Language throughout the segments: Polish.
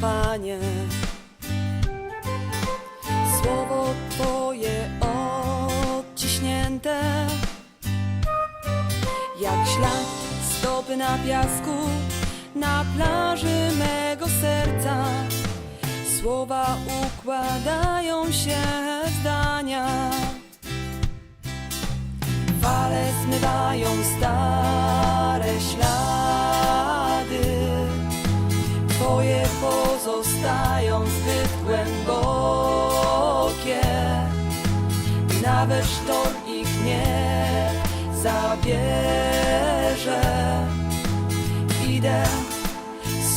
Panie. Słowo Twoje odciśnięte, jak ślad stopy na piasku, na plaży mego serca. Słowa układają się zdania. Fale zmywają stare głębokie. Nawet sztorm ich nie zabierze. Idę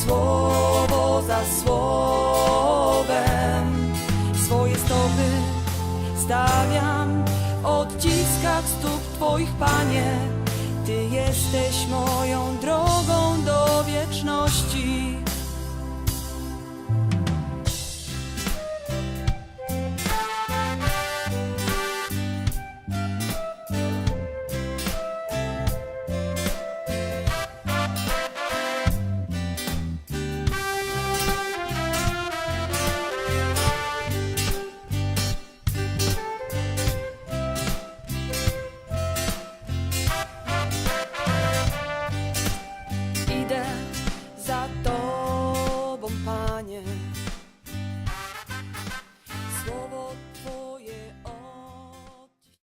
słowo za słowem. Swoje stopy stawiam w stóp Twoich, Panie. Ty jesteś moją. 年。